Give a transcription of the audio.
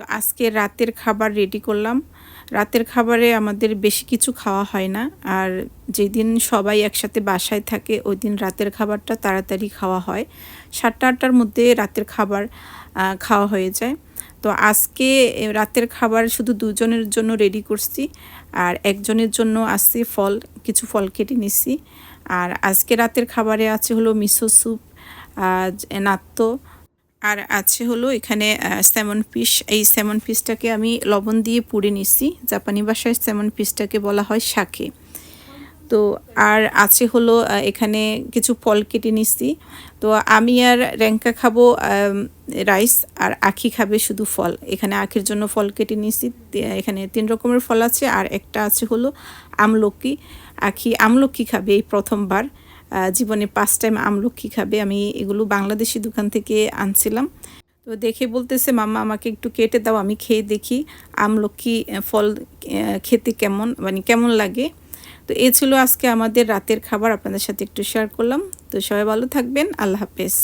তো আজকে রাতের খাবার রেডি করলাম। রাতের খাবারে আমাদের বেশি কিছু খাওয়া হয় না। আর যেদিন সবাই একসাথে বাসায় থাকে, ওই দিন রাতের খাবারটা তাড়াতাড়ি খাওয়া হয়। সাতটা, আটটার মধ্যে রাতের খাবার খাওয়া হয়ে যায়। তো আজকে রাতের খাবার শুধু দুজনের জন্য রেডি করছি। আর একজনের জন্য আছে ফল, কিছু ফল কেটে নিছি। আর আজকে রাতের খাবারে আছে হলো মিসো স্যুপ নাত্য আর আছে হলো এখানে স্যামন ফিশ এই স্যামন ফিশটাকে আমি লবণ দিয়ে পুড়ে নিছি। জাপানি ভাষায় স্যামন ফিশটাকে বলা হয় শাকে। তো আর আছে হলো এখানে কিছু ফল কেটে নিছি। তো আমি আর র্যাঙ্কা খাব রাইস, আর আখি খাবে শুধু ফল। এখানে আখির জন্য ফল কেটে নিছি। এখানে তিন রকমের ফল আছে, আর একটা আছে হলো আমলকি। আখি আমলকি খাবে এই প্রথমবার। জীবনে পাঁচ টাইম আমলকি খাবে, আমি এগুলো বাংলাদেশি দোকান থেকে আনছিলাম। তো দেখে বলতেছে, মাম্মা, আমাকে একটু কেটে দাও, আমি খেয়ে দেখি আমলকি ফল খেতে কেমন মানে কেমন লাগে? তো এ ছিল আজকে আমাদের রাতের খাবার, আপনাদের সাথে একটু শেয়ার করলাম। তো সবাই ভালো থাকবেন, আল্লাহ হাফেজ।